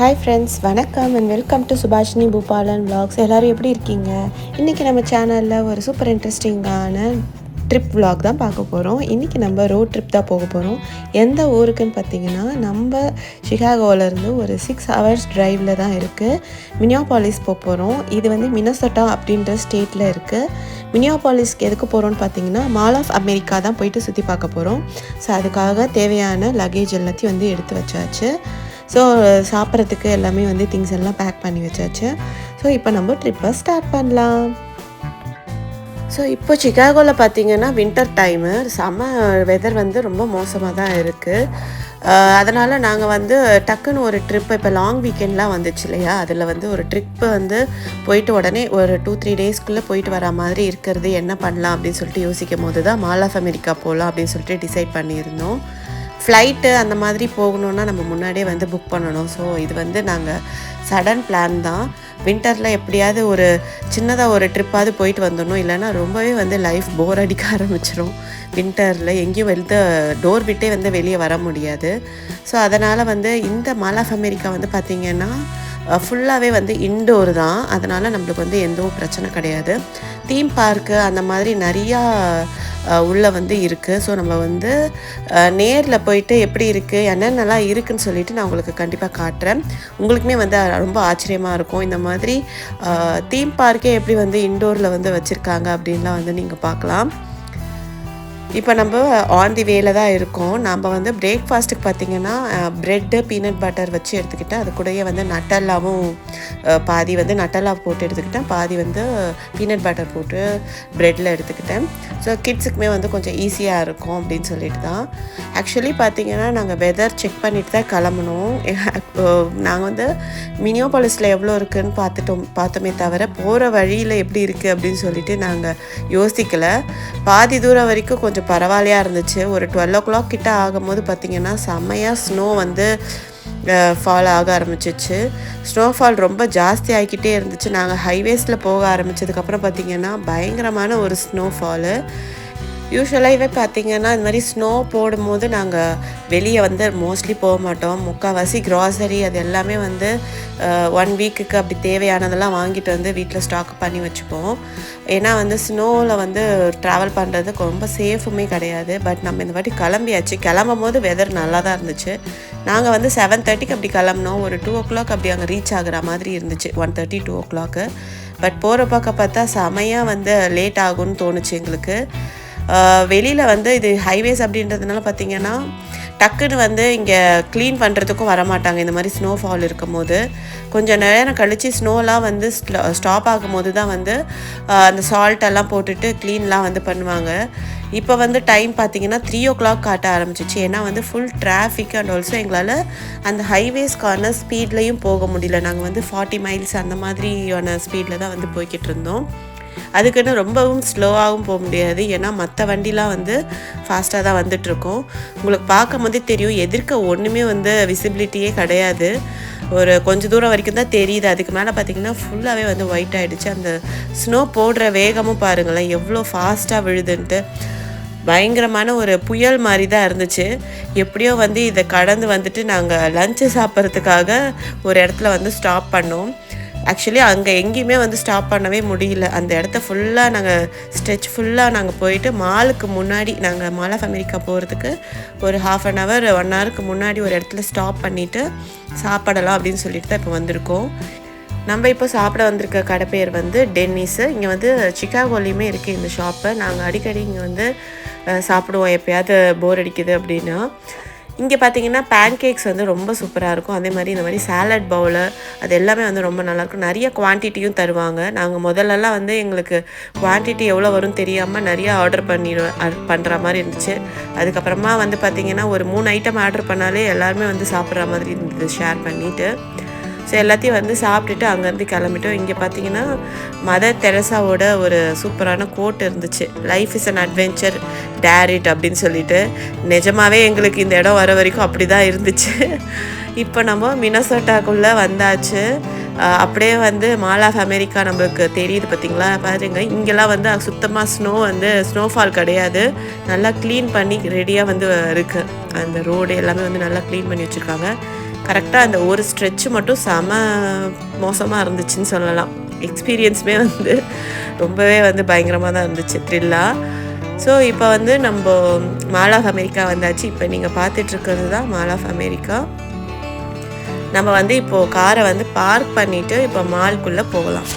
Hi friends வணக்கம் and welcome to Subhashini Boopalan vlogs எல்லோரும் எப்படி இருக்கீங்க? இன்றைக்கி நம்ம சேனலில் ஒரு சூப்பர் இன்ட்ரெஸ்டிங்கான ட்ரிப் vlog தான் பார்க்க போகிறோம் இன்றைக்கி நம்ம ரோட் ட்ரிப் தான் போக போகிறோம் எந்த ஊருக்குன்னு பார்த்தீங்கன்னா நம்ம சிகாகோவிலேருந்து ஒரு சிக்ஸ் ஹவர்ஸ் ட்ரைவில் தான் இருக்குது மினியாபாலிஸ் போக போகிறோம் இது வந்து மினசோட்டா அப்படின்ற ஸ்டேட்டில் இருக்குது மினியாபாலிஸ்க்கு எதுக்கு போகிறோம்னு பார்த்தீங்கன்னா மால் ஆஃப் அமெரிக்கா தான் போயிட்டு சுற்றி பார்க்க போகிறோம் ஸோ அதுக்காக தேவையான லக்கேஜ் எல்லாத்தையும் வந்து எடுத்து வச்சாச்சு. ஸோ சாப்பிட்றதுக்கு எல்லாமே வந்து திங்ஸ் எல்லாம் பேக் பண்ணி வச்சாச்சு. ஸோ இப்போ நம்ம ட்ரிப்பை ஸ்டார்ட் பண்ணலாம். ஸோ இப்போ சிகாகோவில் பார்த்தீங்கன்னா வின்டர் டைமு செம்ம வெதர் வந்து ரொம்ப மோசமாக தான் இருக்குது அதனால் நாங்கள் வந்து டக்குன்னு ஒரு ட்ரிப் இப்போ லாங் வீக்கெண்ட்லாம் வந்துச்சு இல்லையா? அதில் வந்து ஒரு ட்ரிப்பு வந்து போயிட்டு உடனே ஒரு டூ த்ரீ டேஸ்க்குள்ளே போயிட்டு வர மாதிரி இருக்கிறது என்ன பண்ணலாம் அப்படின்னு சொல்லிட்டு யோசிக்கும் போது தான் மால் ஆஃப் அமெரிக்கா போகலாம் அப்படின்னு சொல்லிட்டு டிசைட் பண்ணியிருந்தோம். ஃப்ளைட்டு அந்த மாதிரி போகணுன்னா நம்ம முன்னாடியே வந்து புக் பண்ணணும். ஸோ இது வந்து நாங்கள் சடன் பிளான் தான். வின்டரில் எப்படியாவது ஒரு சின்னதாக ஒரு ட்ரிப்பாவது போயிட்டு வந்துடணும். இல்லைன்னா ரொம்பவே வந்து லைஃப் போர் அடிக்க ஆரம்பிச்சிடும் வின்டரில் எங்கேயும் வெளில டோர் விட்டே வந்து வெளியே வர முடியாது. ஸோ அதனால் வந்து இந்த மால் ஆஃப் அமெரிக்கா வந்து பார்த்திங்கன்னா ஃபுல்லாகவே வந்து இன்டோர் தான். அதனால் நம்மளுக்கு வந்து எந்தவும் பிரச்சனை கிடையாது. தீம் பார்க்கு அந்த மாதிரி நிறையா உள்ளே வந்து இருக்குது ஸோ நம்ம வந்து நேரில் போயிட்டு எப்படி இருக்குது என்னென்னலாம் இருக்குன்னு சொல்லிட்டு நான் உங்களுக்கு கண்டிப்பாக காட்டுறேன். உங்களுக்குமே வந்து ரொம்ப ஆச்சரியமாக இருக்கும். இந்த மாதிரி தீம் பார்க்கே எப்படி வந்து இன்டோரில் வந்து வச்சுருக்காங்க அப்படின்லாம் வந்து நீங்கள் பார்க்கலாம். இப்போ நம்ம ஆன் தி வேல தான் இருக்கோம். நம்ம வந்து பிரேக்ஃபாஸ்ட்டுக்கு பார்த்தீங்கன்னா ப்ரெட்டு பீனட் பட்டர் வச்சு எடுத்துக்கிட்டேன் அது கூடயே வந்து நட்டல்லாவும் பாதி வந்து நட்டல்லா போட்டு எடுத்துக்கிட்டேன். பாதி வந்து பீனட் பட்டர் போட்டு ப்ரெட்டில் எடுத்துக்கிட்டேன். ஸோ கிட்ஸுக்குமே வந்து கொஞ்சம் ஈஸியாக இருக்கும் அப்படின்னு சொல்லிட்டு தான். ஆக்சுவலி பார்த்தீங்கன்னா நாங்கள் வெதர் செக் பண்ணிட்டு தான் கிளம்பணும் நாங்கள் வந்து மினியோபாலிஸில் எவ்வளோ இருக்குதுன்னு பார்த்துட்டோம். பார்த்தோமே தவிர போகிற வழியில் எப்படி இருக்குது அப்படின்னு சொல்லிட்டு நாங்கள் யோசிக்கலை. பாதி தூரம் வரைக்கும் கொஞ்சம் கொஞ்சம் பரவாயில்லையாக இருந்துச்சு. ஒரு டுவெல் ஓ கிளாக் கிட்ட ஆகும்போது பார்த்திங்கன்னா செம்மையாக ஸ்னோ வந்து ஃபால் ஆக ஆரம்பிச்சிச்சு. ஸ்னோஃபால் ரொம்ப ஜாஸ்தி ஆகிக்கிட்டே இருந்துச்சு. நாங்கள் ஹைவேஸில் போக ஆரம்பித்ததுக்கப்புறம் பார்த்திங்கன்னா பயங்கரமான ஒரு ஸ்னோஃபாலு யூஸ்வலாகவே பார்த்திங்கன்னா இந்த மாதிரி ஸ்னோ போடும்போது நாங்கள் வெளியே வந்து மோஸ்ட்லி போக மாட்டோம். முக்கால்வாசி க்ராசரி அது எல்லாமே வந்து ஒன் வீக்குக்கு அப்படி தேவையானதெல்லாம் வாங்கிட்டு வந்து வீட்டில் ஸ்டாக் பண்ணி வச்சுப்போம். ஏன்னா வந்து ஸ்னோவில் வந்து ட்ராவல் பண்ணுறதுக்கு ரொம்ப சேஃபுமே கிடையாது. பட் நம்ம இந்த வாட்டி கிளம்பியாச்சு. கிளம்பும் போது வெதர் நல்லா தான் இருந்துச்சு. நாங்கள் வந்து செவன் தேர்ட்டிக்கு அப்படி கிளம்பினோம். ஒரு டூ ஓ கிளாக் அப்படி அங்கே ரீச் ஆகிற மாதிரி இருந்துச்சு. One thirty to two but போகிற பக்கம் பார்த்தா செமையாக வந்து லேட் ஆகும்னு தோணுச்சு எங்களுக்கு. வெளியில் வந்து இது ஹைவேஸ் அப்படின்றதுனால பார்த்திங்கன்னா டக்குன்னு வந்து இங்கே க்ளீன் பண்ணுறதுக்கும் வரமாட்டாங்க. இந்த மாதிரி ஸ்னோ ஃபால் இருக்கும் போது கொஞ்சம் நேரம் கழித்து ஸ்னோலாம் வந்து ஸ்டாப் ஆகும்போது தான் வந்து அந்த சால்ட்டெல்லாம் போட்டுட்டு க்ளீன்லாம் வந்து பண்ணுவாங்க. இப்போ வந்து டைம் பார்த்திங்கன்னா த்ரீ ஓ கிளாக் காட்ட ஆரம்பிச்சிச்சு. ஏன்னா வந்து ஃபுல் டிராஃபிக் அண்ட் ஆல்சோ எங்களால் அந்த ஹைவேஸ்க்கான ஸ்பீட்லேயும் போக முடியல. நாங்கள் வந்து ஃபார்ட்டி மைல்ஸ் அந்த மாதிரியான ஸ்பீடில் தான் வந்து போய்கிட்டு இருந்தோம். அதுக்குன்னு ரொம்பவும் ஸ்லோவாகவும் போக முடியாது. ஏன்னா மற்ற வண்டிலாம் வந்து ஃபாஸ்ட்டாக தான் வந்துட்ருக்கோம் உங்களுக்கு பார்க்கும் போதே தெரியும் எதிர்க்க ஒன்றுமே வந்து விசிபிலிட்டியே கிடையாது. ஒரு கொஞ்சம் தூரம் வரைக்கும் தான் தெரியுது. அதுக்கு மேலே பார்த்திங்கன்னா ஃபுல்லாகவே வந்து ஒயிட் ஆகிடுச்சு அந்த ஸ்னோ போடுற வேகமும் பாருங்களேன் எவ்வளோ ஃபாஸ்ட்டாக விழுதுன்ட்டு. பயங்கரமான ஒரு புயல் மாதிரி தான் இருந்துச்சு. எப்படியோ வந்து இதை கடந்து வந்துட்டு நாங்கள் லஞ்சு சாப்பிட்றதுக்காக ஒரு இடத்துல வந்து ஸ்டாப் பண்ணோம். ஆக்சுவலி அங்கே எங்கேயுமே வந்து ஸ்டாப் பண்ணவே முடியல. அந்த இடத்த ஃபுல்லாக நாங்கள் ஸ்ட்ரெச் ஃபுல்லாக நாங்கள் போயிட்டு மாலுக்கு முன்னாடி நாங்கள் மால் ஆஃப் அமெரிக்கா போகிறதுக்கு ஒரு ஹாஃப் அன் ஹவர் ஒன் ஹவருக்கு முன்னாடி ஒரு இடத்துல ஸ்டாப் பண்ணிவிட்டு சாப்பிடலாம் அப்படின்னு சொல்லிட்டு தான் இப்போ வந்திருக்கோம். நம்ம இப்போ சாப்பிட வந்திருக்க கடை பேர் வந்து டென்னிஸு இங்கே வந்து சிக்காகோலையுமே இருக்குது இந்த ஷாப்பு நாங்கள் அடிக்கடி இங்கே வந்து சாப்பிடுவோம் எப்போயாவது போர் அடிக்குது அப்படின்னா. இங்கே பார்த்தீங்கன்னா பேன்கேக்ஸ் வந்து ரொம்ப சூப்பராக இருக்கும். அதே மாதிரி இந்த மாதிரி சாலட் பவுலு அது எல்லாமே வந்து ரொம்ப நல்லாயிருக்கும் நிறைய குவான்டிட்டியும் தருவாங்க. நாங்கள் முதல்லலாம் வந்து எங்களுக்கு குவான்டிட்டி எவ்வளோ வரும் தெரியாமல் நிறையா ஆர்டர் பண்ணிடுவேன் பண்ணுற மாதிரி இருந்துச்சு. அதுக்கப்புறமா வந்து பார்த்திங்கன்னா ஒரு மூணு ஐட்டம் ஆர்டர் பண்ணாலே எல்லாருமே வந்து சாப்பிட்ற மாதிரி இருந்தது ஷேர் பண்ணிவிட்டு ஸோ எல்லாத்தையும் வந்து சாப்பிட்டுட்டு அங்கேருந்து கிளம்பிட்டோம். இங்கே பார்த்தீங்கன்னா மதர் தெரசாவோட ஒரு சூப்பரான கோட் இருந்துச்சு. Life is an adventure dare it அப்படின்னு சொல்லிட்டு. நிஜமாகவே எங்களுக்கு இந்த இடம் வர வரைக்கும் அப்படி தான் இருந்துச்சு. இப்போ நம்ம மினசோட்டாக்குள்ளே வந்தாச்சு. அப்படியே வந்து மால் ஆஃப் அமெரிக்கா நம்மளுக்கு தெரியுது பார்த்தீங்களா? பாருங்க இங்கெல்லாம் வந்து சுத்தமாக ஸ்னோ வந்து ஸ்னோஃபால் கிடையாது. நல்லா க்ளீன் பண்ணி ரெடியாக வந்து இருக்குது அந்த ரோடு எல்லாமே வந்து நல்லா க்ளீன் பண்ணி வச்சுருக்காங்க. கரெக்டாக அந்த ஒரு ஸ்ட்ரெச்சு மட்டும் செம மோசமாக இருந்துச்சுன்னு சொல்லலாம். எக்ஸ்பீரியன்ஸுமே வந்து ரொம்பவே வந்து பயங்கரமாக தான் இருந்துச்சு த்ரில்லாக ஸோ இப்போ வந்து நம்ம மால் ஆஃப் அமெரிக்கா வந்தாச்சு. இப்போ நீங்கள் பார்த்துட்ருக்கிறது தான் மால் ஆஃப் அமெரிக்கா நம்ம வந்து இப்போது காரை வந்து பார்க் பண்ணிவிட்டு இப்போ மால்குள்ளே போகலாம்.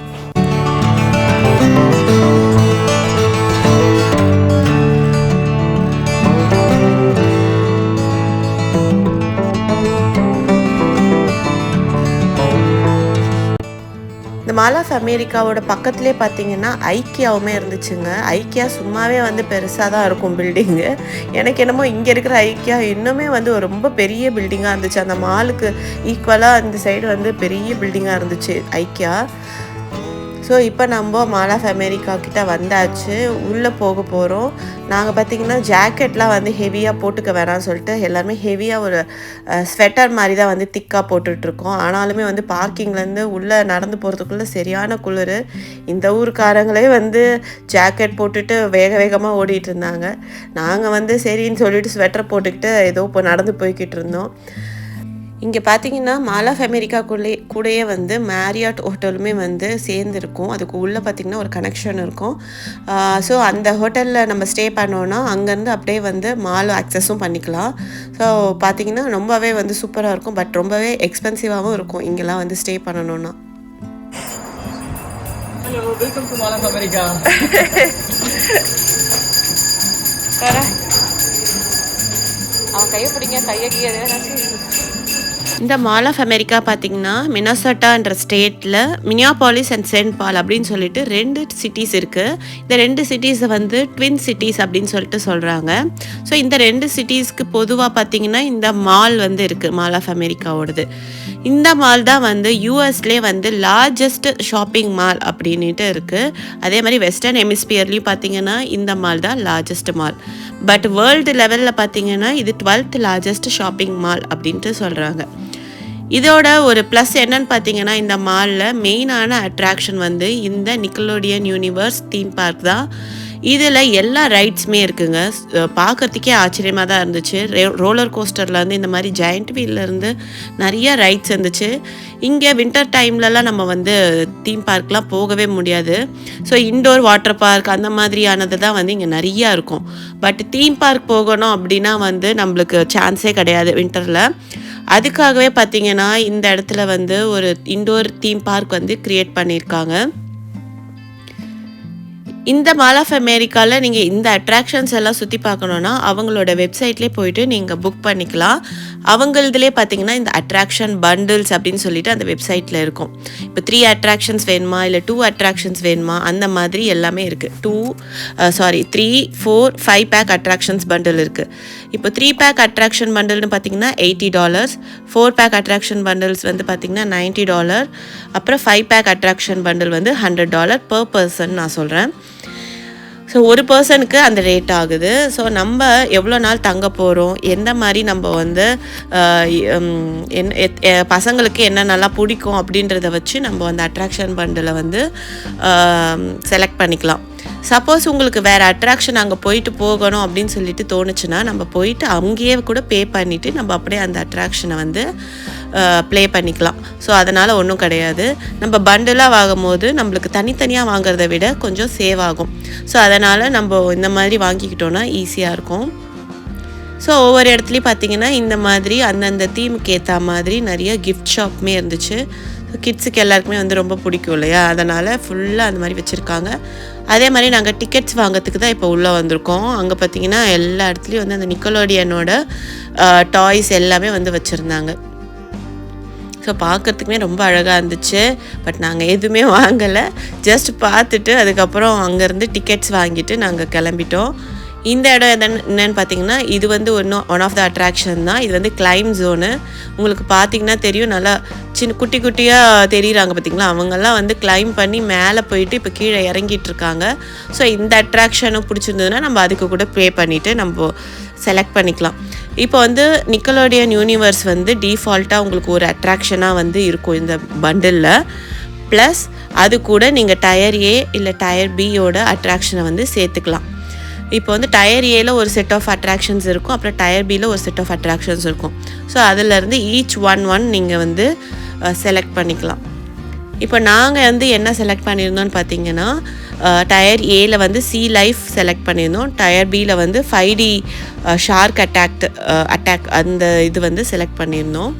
இந்த மால் ஆஃப் அமெரிக்காவோட பக்கத்துலேயே பார்த்தீங்கன்னா ஐக்கியாவுமே இருந்துச்சுங்க. ஐக்கியா சும்மாவே வந்து பெருசாக தான் இருக்கும் பில்டிங்கு எனக்கு என்னமோ இங்கே இருக்கிற ஐக்கியா இன்னுமே வந்து ஒரு ரொம்ப பெரிய பில்டிங்காக இருந்துச்சு. அந்த மாலுக்கு ஈக்குவலாக அந்த சைடு வந்து பெரிய பில்டிங்காக இருந்துச்சு ஐக்கியா. ஸோ இப்போ நம்ம மால் ஆஃப் அமெரிக்கா கிட்ட வந்தாச்சு. உள்ளே போக போகிறோம் நாங்கள் பார்த்தீங்கன்னா ஜாக்கெட்லாம் வந்து ஹெவியாக போட்டுக்க வேணாம்னு சொல்லிட்டு எல்லாருமே ஹெவியாக ஒரு ஸ்வெட்டர் மாதிரி தான் வந்து திக்காக போட்டுட்ருக்கோம். ஆனாலுமே வந்து பார்க்கிங்லேருந்து உள்ளே நடந்து போகிறதுக்குள்ளே சரியான குளிர். இந்த ஊருக்காரங்களே வந்து ஜாக்கெட் போட்டுட்டு வேக வேகமாக ஓடிட்டு இருந்தாங்க நாங்கள் வந்து சரின்னு சொல்லிட்டு ஸ்வெட்டர் போட்டுக்கிட்டு ஏதோ இப்போ நடந்து போய்கிட்டு இருந்தோம் இங்கே பார்த்தீங்கன்னா மால் ஆஃப் அமெரிக்காக்குள்ளே கூடயே வந்து மேரியாட் ஹோட்டலுமே வந்து சேர்ந்துருக்கும். அதுக்கு உள்ளே பார்த்தீங்கன்னா ஒரு கனெக்ஷன் இருக்கும். ஸோ அந்த ஹோட்டலில் நம்ம ஸ்டே பண்ணோன்னா அங்கேருந்து அப்படியே வந்து மால் ஆக்சஸும் பண்ணிக்கலாம். ஸோ பார்த்தீங்கன்னா ரொம்பவே வந்து சூப்பராக இருக்கும். பட் ரொம்பவே எக்ஸ்பென்சிவாகவும் இருக்கும் இங்கெல்லாம் வந்து ஸ்டே பண்ணணுன்னா. அவன் கையை பிடிங்க கையை இந்த மால் ஆஃப் அமெரிக்கா பார்த்தீங்கன்னா மினசட்டான்ற ஸ்டேட்டில் மினியாபாலிஸ் அண்ட் சென்ட் பால் அப்படின்னு சொல்லிட்டு ரெண்டு சிட்டிஸ் இருக்குது இந்த ரெண்டு சிட்டிஸை வந்து ட்வின் சிட்டிஸ் அப்படின்னு சொல்லிட்டு சொல்கிறாங்க ஸோ இந்த ரெண்டு சிட்டிஸ்க்கு பொதுவாக பார்த்தீங்கன்னா இந்த மால் வந்து இருக்குது மால் ஆஃப் அமெரிக்காவோடது இந்த மால் தான் வந்து யூஎஸ்லே வந்து லார்ஜஸ்ட் ஷாப்பிங் மால் அப்படின்ட்டு இருக்குது அதே மாதிரி வெஸ்டர்ன் ஹெமிஸ்பியர்லேயும் பார்த்தீங்கன்னா இந்த மால் தான் லார்ஜஸ்ட் மால் பட் வேர்ல்டு லெவலில் பார்த்தீங்கன்னா இது டுவெல்த் லார்ஜஸ்ட் ஷாப்பிங் மால் அப்படின்ட்டு சொல்கிறாங்க இதோட ஒரு ப்ளஸ் என்னன்னு பார்த்தீங்கன்னா இந்த மாலில் மெயினான அட்ராக்ஷன் வந்து இந்த நிக்கலோடியன் யூனிவர்ஸ் தீம் பார்க் தான். இதில் எல்லா ரைட்ஸுமே இருக்குங்க. பார்க்குறதுக்கே ஆச்சரியமாக தான் இருந்துச்சு. ரோலர் கோஸ்டர்லேருந்து இந்த மாதிரி ஜாயிண்ட் வீல்லேருந்து நிறைய ரைட்ஸ் இருந்துச்சு. இங்கே வின்டர் டைம்லலாம் நம்ம வந்து தீம் பார்க்லாம் போகவே முடியாது. ஸோ இண்டோர் வாட்டர் பார்க் அந்த மாதிரியானது தான் வந்து இங்கே நிறையா இருக்கும். பட் தீம் பார்க் போகணும் அப்படின்னா வந்து நம்மளுக்கு சான்ஸே கிடையாது வின்டரில் அதுக்காகவே பார்த்தீங்கன்னா இந்த இடத்துல வந்து ஒரு இண்டோர் தீம் பார்க் வந்து க்ரியேட் பண்ணியிருக்காங்க. இந்த மால் ஆஃப் அமெரிக்காவில் நீங்கள் இந்த அட்ராக்ஷன்ஸ் எல்லாம் சுற்றி பார்க்கணுன்னா அவங்களோட வெப்சைட்லேயே போயிட்டு நீங்கள் புக் பண்ணிக்கலாம். அவங்களதுலே பார்த்தீங்கன்னா இந்த அட்ராக்ஷன் பண்டில்ஸ் அப்படின்னு சொல்லிட்டு அந்த வெப்சைட்டில் இருக்கும். இப்போ த்ரீ அட்ராக்ஷன்ஸ் வேணுமா? இல்லை டூ அட்ராக்ஷன்ஸ் வேணுமா? அந்த மாதிரி எல்லாமே இருக்குது two sorry three four five pack attractions bundle இருக்குது இப்போ த்ரீ பேக் அட்ராக்ஷன் பண்டில்னு பார்த்தீங்கன்னா eighty dollars four pack attraction bundles வந்து பார்த்தீங்கன்னா நைன்ட்டி டாலர் அப்புறம் ஃபைவ் பேக் அட்ராக்ஷன் பண்டில் வந்து ஹண்ட்ரட் டாலர் பர் பர்சன் நான் சொல்கிறேன் ஸோ ஒரு பர்சனுக்கு அந்த ரேட் ஆகுது. ஸோ நம்ம எவ்வளோ நாள் தங்க போகிறோம் எந்த மாதிரி நம்ம வந்து என்ன எத்- பசங்களுக்கு என்ன நல்லா பிடிக்கும் அப்படின்றத வச்சு நம்ம அந்த அட்ராக்ஷன் பண்டில் வந்து செலக்ட் பண்ணிக்கலாம். சப்போஸ் உங்களுக்கு வேறு அட்ராக்ஷன் அங்கே போயிட்டு போகணும் அப்படின்னு சொல்லிட்டு தோணுச்சுன்னா நம்ம போயிட்டு அங்கேயே கூட பே பண்ணிவிட்டு நம்ம அப்படியே அந்த அட்ராக்ஷனை வந்து ப்ளே பண்ணிக்கலாம். ஸோ அதனால் ஒன்றும் கிடையாது. நம்ம பண்டிலாக வாங்கும்போது நம்மளுக்கு தனித்தனியாக வாங்குறத விட கொஞ்சம் சேவ் ஆகும். ஸோ அதனால் நம்ம இந்த மாதிரி வாங்கிக்கிட்டோன்னா ஈஸியாக இருக்கும். ஸோ ஒவ்வொரு இடத்துலையும் பார்த்தீங்கன்னா இந்த மாதிரி அந்தந்த தீமுக்கு ஏற்ற மாதிரி நிறைய கிஃப்ட் ஷாப்புமே இருந்துச்சு. ஸோ கிட்ஸுக்கு எல்லாருக்குமே வந்து ரொம்ப பிடிக்கும் இல்லையா? அதனால் ஃபுல்லாக அந்த மாதிரி வச்சுருக்காங்க. அதே மாதிரி நாங்கள் டிக்கெட்ஸ் வாங்குறதுக்கு தான் இப்போ உள்ளே வந்திருக்கோம். அங்கே பார்த்தீங்கன்னா எல்லா இடத்துலையும் வந்து அந்த நிக்கலோடியனோட டாய்ஸ் எல்லாமே வந்து வச்சுருந்தாங்க. ஸோ பார்க்கறதுக்குமே ரொம்ப அழகாக இருந்துச்சு. பட் நாங்கள் எதுவுமே வாங்கலை. ஜஸ்ட் பார்த்துட்டு அதுக்கப்புறம் அங்கேருந்து டிக்கெட்ஸ் வாங்கிட்டு நாங்கள் கிளம்பிட்டோம். இந்த இடம் எதன் என்னன்னு பார்த்தீங்கன்னா இது வந்து ஒன்று ஒன் ஆஃப் த அட்ராக்ஷன் தான். இது வந்து கிளைம் ஜோனு உங்களுக்கு பார்த்தீங்கன்னா தெரியும் நல்லா சின்ன குட்டி குட்டியாக தெரியுறாங்க பார்த்தீங்களா அவங்கெல்லாம் வந்து கிளைம் பண்ணி மேலே போயிட்டு இப்போ கீழே இறங்கிட்டு இருக்காங்க ஸோ இந்த அட்ராக்ஷனும் பிடிச்சிருந்ததுன்னா நம்ம அதுக்கு கூட ப்ளே பண்ணிவிட்டு நம்ம செலக்ட் பண்ணிக்கலாம். இப்போ வந்து நிக்கலோடியன் யூனிவர்ஸ் வந்து டிஃபால்ட்டாக உங்களுக்கு ஒரு அட்ராக்ஷனாக வந்து இருக்கும் இந்த பண்டிலில் ப்ளஸ் அது கூட நீங்கள் டயர் ஏ இல்லை டயர் பியோட அட்ராக்ஷனை வந்து சேர்த்துக்கலாம். இப்போ வந்து டயர் ஏல ஒரு செட் ஆஃப் அட்ராக்ஷன்ஸ் இருக்கும். அப்புறம் டயர் பியில் ஒரு செட் ஆஃப் அட்ராக்ஷன்ஸ் இருக்கும். ஸோ அதிலேருந்து ஈச் ஒன் ஒன் நீங்கள் வந்து செலக்ட் பண்ணிக்கலாம். இப்போ நாங்கள் வந்து என்ன செலக்ட் பண்ணியிருந்தோம்னு பார்த்தீங்கன்னா டயர் ஏல வந்து சி லைஃப் செலக்ட் பண்ணியிருந்தோம். டயர் பியில் வந்து five D shark attacked attack அந்த இது வந்து செலக்ட் பண்ணியிருந்தோம்.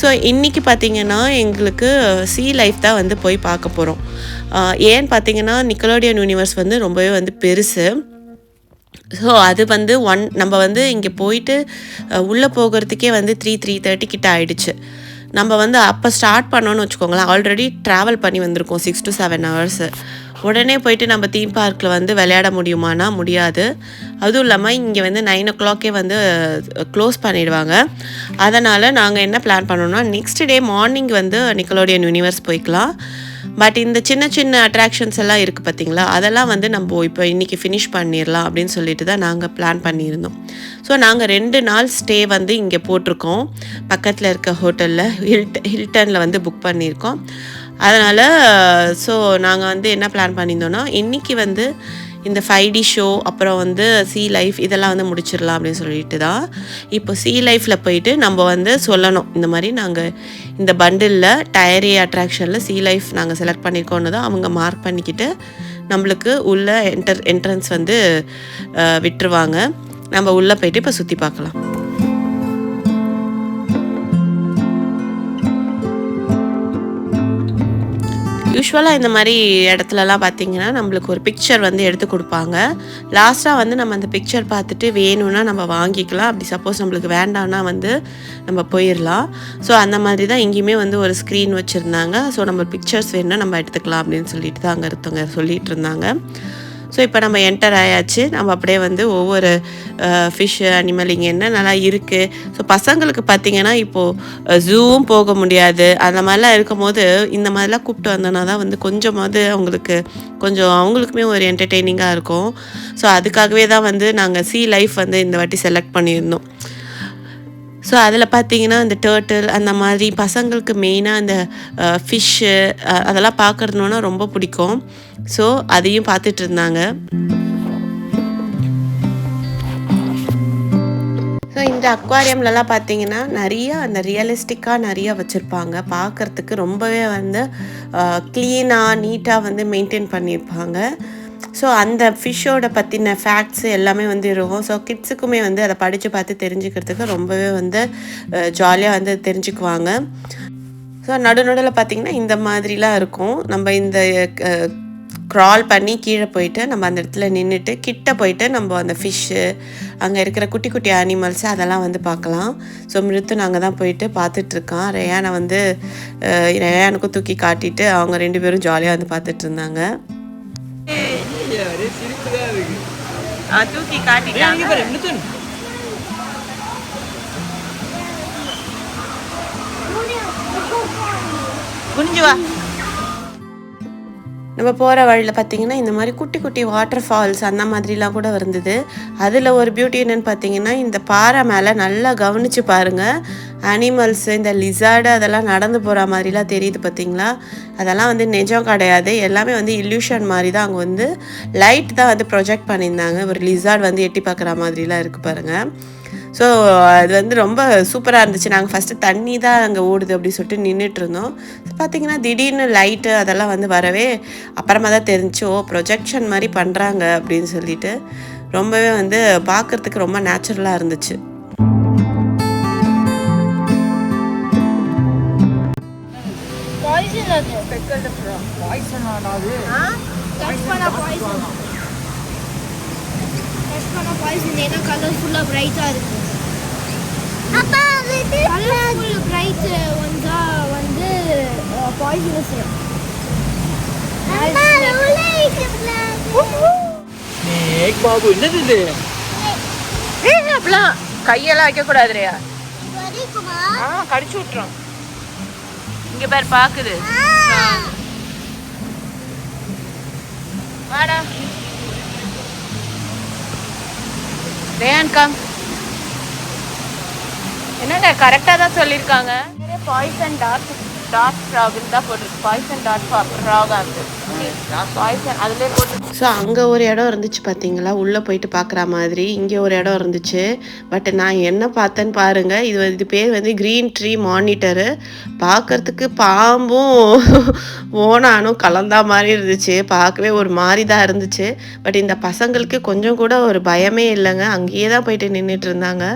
ஸோ இன்றைக்கி பார்த்தீங்கன்னா எங்களுக்கு சி லைஃப் தான் வந்து போய் பார்க்க போகிறோம் ஏன்னு பார்த்தீங்கன்னா நிக்கலோடியன் யூனிவர்ஸ் வந்து ரொம்பவே வந்து பெருசு. ஸோ அது வந்து ஒன் நம்ம வந்து இங்கே போயிட்டு உள்ளே போகிறதுக்கே வந்து த்ரீ த்ரீ தேர்ட்டி கிட்ட ஆயிடுச்சு. நம்ம வந்து அப்போ ஸ்டார்ட் பண்ணோன்னு வச்சுக்கோங்களேன் ஆல்ரெடி ட்ராவல் பண்ணி வந்திருக்கோம் சிக்ஸ் டு செவன் ஹவர்ஸு உடனே போயிட்டு நம்ம தீம் பார்க்கில் வந்து விளையாட முடியுமானா முடியாது. அதுவும் இல்லாமல் இங்கே வந்து நைன் ஓ கிளாக்கே வந்து க்ளோஸ் பண்ணிடுவாங்க. அதனால் நாங்கள் என்ன பிளான் பண்ணோம்னா நெக்ஸ்ட் டே மார்னிங் வந்து நிக்கலோடியன் யூனிவர்ஸ் போய்க்கலாம். பட் இந்த சின்ன சின்ன அட்ராக்ஷன்ஸ் எல்லாம் இருக்குது பார்த்தீங்களா அதெல்லாம் வந்து நம்ம இப்போ இன்றைக்கி ஃபினிஷ் பண்ணிடலாம் அப்படின்னு சொல்லிட்டு தான் நாங்கள் பிளான் பண்ணியிருந்தோம். ஸோ நாங்கள் ரெண்டு நாள் ஸ்டே வந்து இங்கே போட்டிருக்கோம். பக்கத்தில் இருக்க ஹோட்டலில் ஹில்ட் ஹில்டனில் வந்து புக் பண்ணியிருக்கோம். அதனால் ஸோ நாங்கள் வந்து என்ன பிளான் பண்ணியிருந்தோன்னா இன்றைக்கி வந்து இந்த ஃபைவ் டி ஷோ அப்புறம் வந்து சி லைஃப் இதெல்லாம் வந்து முடிச்சிடலாம் அப்படின்னு சொல்லிட்டு தான் இப்போ சி லைஃப்பில் போயிட்டு நம்ம வந்து சொல்லணும். இந்த மாதிரி நாங்கள் இந்த பண்டிலில் டயரி அட்ராக்ஷனில் சி லைஃப் நாங்கள் செலக்ட் பண்ணியிருக்கோன்னு தான் அவங்க மார்க் பண்ணிக்கிட்டு நம்மளுக்கு உள்ள என்டர் என்ட்ரன்ஸ் வந்து விட்டுருவாங்க. நம்ம உள்ளே போயிட்டு இப்போ சுற்றி பார்க்கலாம். யூஸ்வலாக இந்த மாதிரி இடத்துலலாம் பார்த்தீங்கன்னா நம்மளுக்கு ஒரு பிக்சர் வந்து எடுத்து கொடுப்பாங்க. லாஸ்ட்டாக வந்து நம்ம அந்த பிக்சர் பார்த்துட்டு வேணும்னா நம்ம வாங்கிக்கலாம். அப்படி சப்போஸ் நம்மளுக்கு வேண்டாம்னா வந்து நம்ம போயிடலாம் ஸோ அந்த மாதிரி தான் இங்கேயுமே வந்து ஒரு ஸ்க்ரீன் வச்சுருந்தாங்க. ஸோ நம்ம பிக்சர்ஸ் வேணும்னா நம்ம எடுத்துக்கலாம் அப்படின்னு சொல்லிட்டு தான் அங்கே இருந்தவங்க சொல்லிகிட்டு இருந்தாங்க. ஸோ இப்போ நம்ம என்டர் ஆயாச்சு. நம்ம அப்படியே வந்து ஒவ்வொரு ஃபிஷ்ஷு அனிமல் இங்கே என்னென்னலாம் இருக்குது ஸோ பசங்களுக்கு பார்த்தீங்கன்னா இப்போது ஜூவும் போக முடியாது. அந்த மாதிரிலாம் இருக்கும் போது இந்த மாதிரிலாம் கூப்பிட்டு வந்தோன்னா தான் வந்து கொஞ்சமாவது அவங்களுக்கு கொஞ்சம் அவங்களுக்குமே ஒரு என்டர்டெய்னிங்காக இருக்கும். ஸோ அதுக்காகவே தான் வந்து நாங்கள் சி லைஃப் வந்து இந்த வாட்டி செலக்ட் பண்ணியிருந்தோம். ஸோ அதில் பார்த்தீங்கன்னா அந்த டேர்ட்டில் அந்த மாதிரி பசங்களுக்கு மெயினாக அந்த ஃபிஷ்ஷு அதெல்லாம் பார்க்கறதுனா ரொம்ப பிடிக்கும். ஸோ அதையும் பார்த்துட்டு இருந்தாங்க. ஸோ இந்த அக்வாரியம்லலாம் பார்த்தீங்கன்னா நிறைய அந்த ரியலிஸ்டிக்காக நிறைய வச்சுருப்பாங்க. பார்க்கறதுக்கு ரொம்பவே வந்து க்ளீனாக நீட்டாக வந்து மெயின்டைன் பண்ணியிருப்பாங்க ஸோ அந்த ஃபிஷ்ஷோட பற்றின ஃபேக்ட்ஸ் எல்லாமே வந்து இருக்கும். ஸோ கிட்ஸுக்குமே வந்து அதை படித்து பார்த்து தெரிஞ்சுக்கிறதுக்கு ரொம்பவே வந்து ஜாலியாக வந்து தெரிஞ்சுக்குவாங்க. ஸோ நடுநடுவில் பார்த்திங்கன்னா பார்த்தீங்கன்னா இந்த மாதிரிலாம் இருக்கும். நம்ம இந்த க்ரால் பண்ணி கீழே போயிட்டு நம்ம அந்த இடத்துல நின்றுட்டு கிட்ட போயிட்டு நம்ம அந்த ஃபிஷ்ஷு அங்கே இருக்கிற குட்டி குட்டி அனிமல்ஸ் அதெல்லாம் வந்து பார்க்கலாம். ஸோ மிருத்து நாங்கள் தான் போயிட்டு பார்த்துட்ருக்கோம் ரேயானை வந்து ரயானுக்கும் ரேயானுக்கும் தூக்கி காட்டிட்டு அவங்க ரெண்டு பேரும் ஜாலியாக வந்து பார்த்துட்டு இருந்தாங்க. ஒரே சிரிப்பு தான் இருக்கு. தூக்கி இங்க பாரு நிதின் குனிஞ்சு வா. நம்ம போகிற வழியில் பார்த்தீங்கன்னா இந்த மாதிரி குட்டி குட்டி வாட்டர் ஃபால்ஸ் அந்த மாதிரிலாம் கூட இருந்தது. அதில் ஒரு பியூட்டி என்னென்னு பார்த்தீங்கன்னா இந்த பாறை மேலே நல்லா கவனித்து பாருங்கள் அனிமல்ஸ் இந்த லிசார்டு அதெல்லாம் நடந்து போகிற மாதிரிலாம் தெரியுது பார்த்தீங்களா அதெல்லாம் வந்து நிஜம் கிடையாது. எல்லாமே வந்து இல்யூஷன் மாதிரி தான் அங்கே வந்து லைட் தான் வந்து ப்ரொஜெக்ட் பண்ணியிருந்தாங்க. ஒரு லிசார்ட் வந்து எட்டி பார்க்குற மாதிரிலாம் இருக்குது பாருங்கள் ஸோ அது வந்து ரொம்ப சூப்பராக இருந்துச்சு. நாங்கள் ஃபஸ்ட்டு தண்ணி தான் அங்கே ஓடுது அப்படி சொல்லிட்டு நின்றுட்டு இருந்தோம். பார்த்தீங்கன்னா திடீர்னு லைட்டு அதெல்லாம் வந்து வரவே அப்புறமா தான் தெரிஞ்சு ஓ ப்ரொஜெக்ஷன் மாதிரி பண்ணுறாங்க அப்படின்னு சொல்லிட்டு ரொம்பவே வந்து பார்க்குறதுக்கு ரொம்ப நேச்சுரலாக இருந்துச்சு. பாய்சன் அது. பாய்சன் ஆனாது பாய்சன் பண்ணா பாய்சன் ஏன்னா கலர்ஃபுல்லாக பிரைட்டாக இருக்கு அப்பா கலர்ஃபுல் பிரைட் வந்தா வந்து பாய்சனஸ் பாபு என்னது இது? அப்படிலாம் கையெல்லாம் வைக்கக்கூடாதுரையா ஆ கடிச்சு விட்றோம் இங்கே பேர் பார்க்குது வாடா. ரேயான்கா. என்னங்க கரெக்டாக தான் சொல்லியிருக்காங்க? பாய்சன் டாட் டாட் ஃப்ராக்னு தான் போட்டிருக்கு. அண்ட் டாட் ஃப்ராக் அது. ஸோ அங்கே ஒரு இடம் இருந்துச்சு பார்த்தீங்களா உள்ளே போயிட்டு பார்க்குற மாதிரி. இங்கே ஒரு இடம் இருந்துச்சு. பட் நான் என்ன பார்த்தேன்னு பாருங்கள் இது இது பேர் வந்து க்ரீன் ட்ரீ மானிட்டரு பார்க்கறதுக்கு பாம்பும் ஓனானும் கலந்தா மாதிரி இருந்துச்சு. பார்க்கவே ஒரு மாதிரி தான் இருந்துச்சு. பட் இந்த பசங்களுக்கு கொஞ்சம் கூட ஒரு பயமே இல்லைங்க. அங்கேயே தான் போயிட்டு நின்றுட்டு இருந்தாங்க.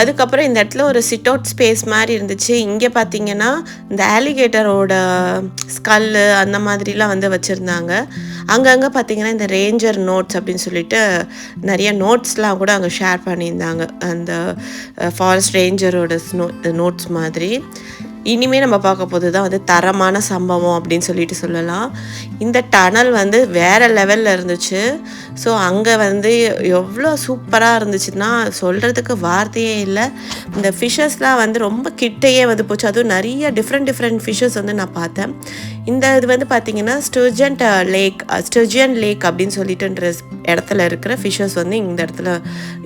அதுக்கப்புறம் இந்த இடத்துல ஒரு சிட் அவுட் ஸ்பேஸ் மாதிரி இருந்துச்சு. இங்கே பார்த்தீங்கன்னா இந்த ஆலிகேட்டரோட ஸ்கல்லு அந்த மாதிரிலாம் வந்து வச்சுருந்தாங்க. அங்கங்கே பார்த்தீங்கன்னா இந்த ரேஞ்சர் நோட்ஸ் அப்படின்னு சொல்லிட்டு நிறைய நோட்ஸ்லாம் கூட அங்கே ஷேர் பண்ணியிருந்தாங்க. அந்த ஃபாரஸ்ட் ரேஞ்சரோட நோட்ஸ் மாதிரி. இனிமே நம்ம பார்க்க போது தான் வந்து தரமான சம்பவம் அப்படின்னு சொல்லிட்டு சொல்லலாம். இந்த டனல் வந்து வேறு லெவலில் இருந்துச்சு. ஸோ அங்கே வந்து எவ்வளோ சூப்பராக இருந்துச்சுன்னா சொல்கிறதுக்கு வார்த்தையே இல்லை. இந்த ஃபிஷ்ஷஸ்லாம் வந்து ரொம்ப கிட்டையே வந்து போச்சு. அதுவும் நிறைய டிஃப்ரெண்ட் டிஃப்ரெண்ட் ஃபிஷ்ஷஸ் வந்து நான் பார்த்தேன். இந்த இது வந்து பார்த்திங்கன்னா ஸ்டர்ஜன்ட் லேக் ஸ்டர்ஜியன் லேக் அப்படின்னு சொல்லிட்டுன்ற இடத்துல இருக்கிற ஃபிஷ்ஷஸ் வந்து இந்த இடத்துல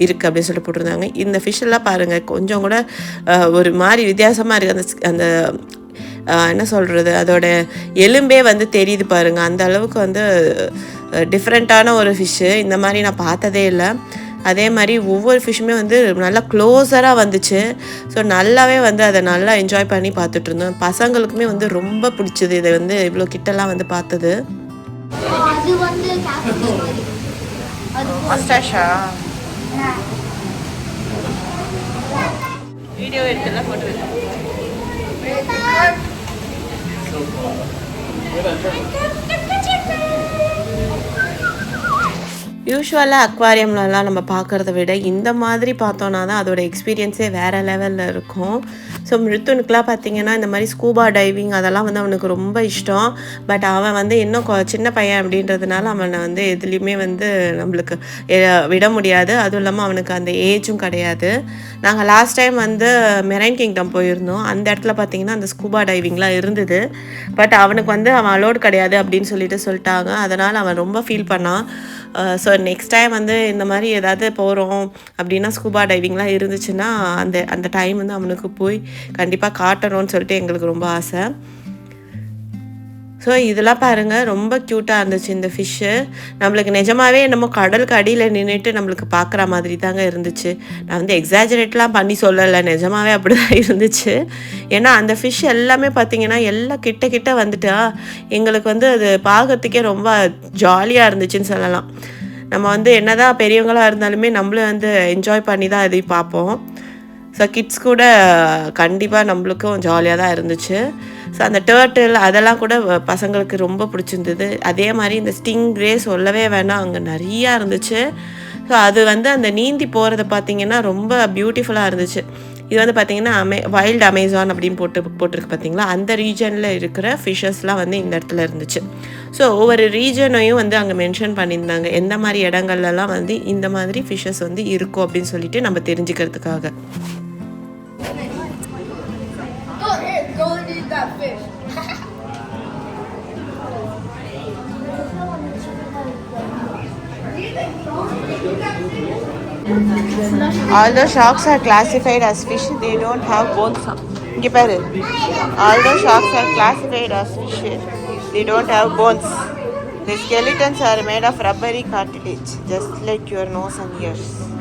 இருக்குது அப்படின்னு சொல்லிட்டு போட்டிருந்தாங்க. இந்த ஃபிஷ்ஷெல்லாம் பாருங்கள் கொஞ்சம் கூட uh, ஒரு மாதிரி வித்தியாசமாக இருக்குது அந்த அந்த uh, என்ன சொல்கிறது அதோட எலும்பே வந்து தெரியுது பாருங்கள் அந்த அளவுக்கு வந்து டிஃப்ரெண்ட்டான ஒரு ஃபிஷ்ஷு இந்த மாதிரி நான் பார்த்ததே இல்லை. அதே மாதிரி ஒவ்வொரு ஃபிஷ்ஷுமே வந்து நல்லா க்ளோஸராக வந்துச்சு. ஸோ நல்லாவே வந்து அதை நல்லா என்ஜாய் பண்ணி பார்த்துட்டு இருந்தோம். பசங்களுக்குமே வந்து ரொம்ப பிடிச்சது. இதை வந்து இவ்வளோ கிட்டலாம் வந்து பார்த்தது. வீடியோ எடுத்துல போட்டு யூஸ்வலாக அக்வாரியம்லலாம் நம்ம பார்க்குறத விட இந்த மாதிரி பார்த்தோன்னா தான் அதோட எக்ஸ்பீரியன்ஸே வேறு லெவலில் இருக்கும். ஸோ மிருத்துனுக்குலாம் பார்த்தீங்கன்னா இந்த மாதிரி ஸ்கூபா டைவிங் அதெல்லாம் வந்து அவனுக்கு ரொம்ப இஷ்டம். பட் அவன் வந்து இன்னும் கொ- சின்ன பையன் அப்படின்றதுனால அவனை வந்து எதுலேயுமே வந்து நம்மளுக்கு விட முடியாது. அதுவும் இல்லாமல் அவனுக்கு அந்த ஏஜும் கிடையாது. நாங்கள் லாஸ்ட் டைம் வந்து மெரைன் கிங்டம் போயிருந்தோம். அந்த இடத்துல பார்த்தீங்கன்னா அந்த ஸ்கூபா டைவிங்லாம் இருந்தது. பட் அவனுக்கு வந்து அவன் அலோட் கிடையாது அப்படின்னு சொல்லிட்டு சொல்லிட்டாங்க. அதனால் அவன் ரொம்ப ஃபீல் பண்ணான். ஸோ நெக்ஸ்ட் டைம் வந்து இந்த மாதிரி ஏதாவது போகிறோம் அப்படின்னா ஸ்கூபா டைவிங்லாம் இருந்துச்சுன்னா அந்த அந்த டைம் வந்து அவனுக்கு போய் கண்டிப்பாக காட்டணும்னு சொல்லிட்டு எங்களுக்கு ரொம்ப ஆசை. ஸோ இதெல்லாம் பாருங்கள் ரொம்ப க்யூட்டாக இருந்துச்சு இந்த ஃபிஷ்ஷு நம்மளுக்கு நிஜமாவே என்னமோ கடலுக்கு அடியில் நின்றுட்டு நம்மளுக்கு பார்க்குற மாதிரி தாங்க இருந்துச்சு. நான் வந்து எக்ஸாஜரேட்லாம் பண்ணி சொல்லலை நிஜமாவே அப்படி தான் இருந்துச்சு. ஏன்னா அந்த ஃபிஷ் எல்லாமே பார்த்தீங்கன்னா எல்லாம் கிட்ட கிட்ட வந்துட்டா எங்களுக்கு வந்து அது பார்க்கறதுக்கே ரொம்ப ஜாலியாக இருந்துச்சுன்னு சொல்லலாம். நம்ம வந்து என்னதான் பெரியவங்களாக இருந்தாலுமே நம்மளும் வந்து என்ஜாய் பண்ணி தான் இதையும் பார்ப்போம். ஸோ கிட்ஸ் கூட கண்டிப்பாக நம்மளுக்கும் ஜாலியாக தான் இருந்துச்சு. ஸோ அந்த டேர்ட்டில் அதெல்லாம் கூட வ- பசங்களுக்கு ரொம்ப பிடிச்சிருந்தது. அதே மாதிரி இந்த ஸ்டிங் ரே சொல்லவே வேணாம். அங்கே நிறையா இருந்துச்சு. ஸோ அது வந்து அந்த நீந்தி போகிறத பார்த்தீங்கன்னா ரொம்ப பியூட்டிஃபுல்லாக இருந்துச்சு. இது வந்து பார்த்திங்கன்னா அமே வைல்டு அமேசான் அப்படின்னு போட்டு போட்டிருக்கு பார்த்தீங்களா அந்த ரீஜனில் இருக்கிற ஃபிஷஸ்லாம் வந்து இந்த இடத்துல இருந்துச்சு. ஸோ ஒவ்வொரு ரீஜனையும் வந்து அங்கே மென்ஷன் பண்ணியிருந்தாங்க. எந்த மாதிரி இடங்கள்லாம் வந்து இந்த மாதிரி ஃபிஷஸ் வந்து இருக்கும் அப்படின்னு சொல்லிட்டு நம்ம தெரிஞ்சுக்கிறதுக்காக. eat that fish. Sharks are classified as fish, they don't have bones. Get All the sharks are classified as fish, they don't have bones. The skeletons are made of rubbery cartilage, just like your nose and ears.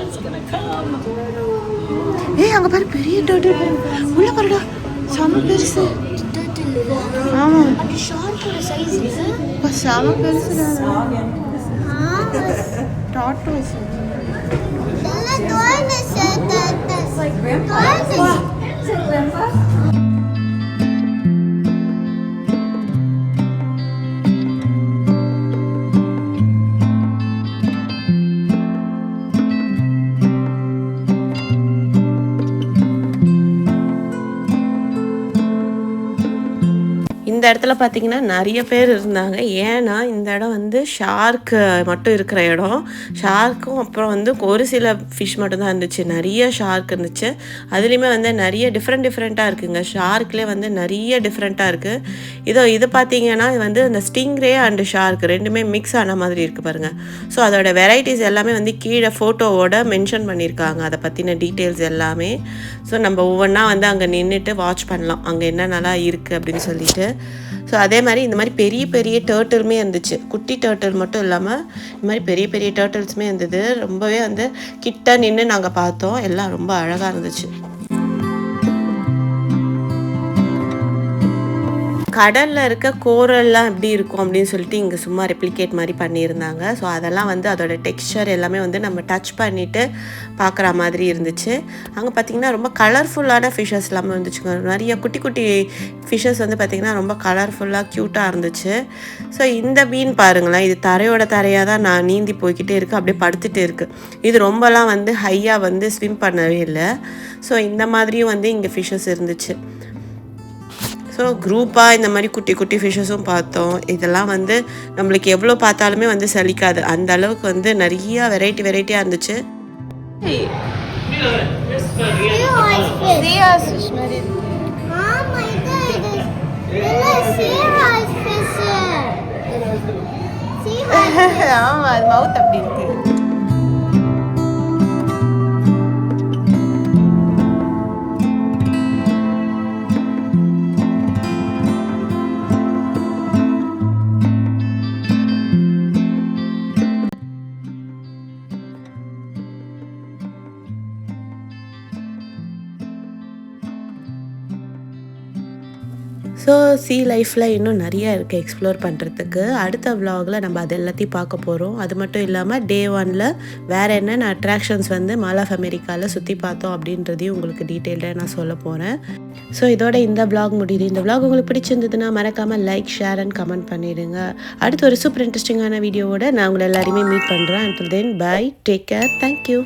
It's gonna come. ஏய் அங்கே பாரு பெரிய total உள்ள பாருடா. செம பெருசு. இது. இப்போ செம பெருசுடா. டாட்டோஸ் இந்த இடத்துல பார்த்தீங்கன்னா நிறைய பேர் இருந்தாங்க. ஏன்னா இந்த இடம் வந்து ஷார்க்கு மட்டும் இருக்கிற இடம். ஷார்க்கும் அப்புறம் வந்து ஒரு சில ஃபிஷ் மட்டும்தான் இருந்துச்சு. நிறைய ஷார்க் இருந்துச்சு. அதுலேயுமே வந்து நிறைய டிஃப்ரெண்ட் டிஃப்ரெண்ட்டாக இருக்குங்க. ஷார்க்லேயே வந்து நிறைய டிஃப்ரெண்ட்டாக இருக்குது இதோ இது பார்த்தீங்கன்னா இது வந்து அந்த ஸ்டிங்ரே அண்டு ஷார்க் ரெண்டுமே மிக்ஸ் ஆன மாதிரி இருக்குது பாருங்கள் ஸோ அதோட வெரைட்டிஸ் எல்லாமே வந்து கீழே ஃபோட்டோவோட மென்ஷன் பண்ணியிருக்காங்க. அதை பற்றின டீட்டெயில்ஸ் எல்லாமே. ஸோ நம்ம ஒவ்வொன்றா வந்து அங்கே நின்றுட்டு வாட்ச் பண்ணலாம். அங்கே என்னென்னலாம் இருக்குது அப்படின்னு சொல்லிட்டு. ஸோ அதே மாதிரி இந்த மாதிரி பெரிய பெரிய டேர்ட்டிலுமே இருந்துச்சு. குட்டி டேர்ட்டில் மட்டும் இல்லாமல் இந்த மாதிரி பெரிய பெரிய டேர்ட்டில்ஸுமே இருந்தது. ரொம்பவே வந்து கிட்ட நின்று நாங்கள் பார்த்தோம். எல்லாம் ரொம்ப அழகாக இருந்துச்சு. கடலில் இருக்க கோரல்லாம் எப்படி இருக்கும் அப்படின்னு சொல்லிட்டு இங்கே சும்மா ரெப்ளிகேட் மாதிரி பண்ணியிருந்தாங்க. ஸோ அதெல்லாம் வந்து அதோட டெக்ஸ்சர் எல்லாமே வந்து நம்ம டச் பண்ணிவிட்டு பார்க்குற மாதிரி இருந்துச்சு. அங்கே பார்த்திங்கன்னா ரொம்ப கலர்ஃபுல்லான ஃபிஷ்ஷஸ் எல்லாமே இருந்துச்சுங்க நிறைய குட்டி குட்டி ஃபிஷ்ஷஸ் வந்து பார்த்திங்கன்னா ரொம்ப கலர்ஃபுல்லாக க்யூட்டாக இருந்துச்சு. ஸோ இந்த மீன் பாருங்களேன். இது தரையோட தரையாக தான் நான் நீந்தி போய்கிட்டே இருக்குது அப்படியே படுத்துகிட்டே இருக்குது இது ரொம்பலாம் வந்து ஹையாக வந்து ஸ்விம் பண்ணவே இல்லை. ஸோ இந்த மாதிரியும் வந்து இங்கே ஃபிஷ்ஷஸ் இருந்துச்சு. ஸோ குரூப்பாக இந்த மாதிரி குட்டி குட்டி ஃபிஷ்ஷஸும் பார்த்தோம் இதெல்லாம் வந்து நம்மளுக்கு எவ்வளோ பார்த்தாலுமே வந்து சலிக்காது அந்த அளவுக்கு வந்து நிறைய வெரைட்டி வெரைட்டியாக இருந்துச்சு Sea fish மாதிரி இருக்கு. Oh my god, it is. It's seahorse fish. Seahorse. ஆமா அது மவுத் அப்படி இருக்கு ஸோ சி லைஃப்பில் இன்னும் நிறைய இருக்குது எக்ஸ்ப்ளோர் பண்ணுறதுக்கு அடுத்த விலாகில் நம்ம அது எல்லாத்தையும் பார்க்க போகிறோம் அது மட்டும் இல்லாமல் டே ஒனில் வேறு என்னென்ன அட்ராக்ஷன்ஸ் வந்து மால் ஆஃப் அமெரிக்காவில் சுற்றி பார்த்தோம் அப்படின்றதையும் உங்களுக்கு டீட்டெயில்டாக நான் சொல்ல போகிறேன் ஸோ இதோட இந்த vlog முடியுது. இந்த vlog உங்களுக்கு பிடிச்சிருந்ததுன்னா மறக்காமல் லைக் ஷேர் அண்ட் கமெண்ட் பண்ணிடுங்க. அடுத்து ஒரு சூப்பர் இன்ட்ரெஸ்டிங்கான வீடியோவோட நான் உங்களை எல்லாருமே மீட் பண்ணுறேன் and then bye take care thank you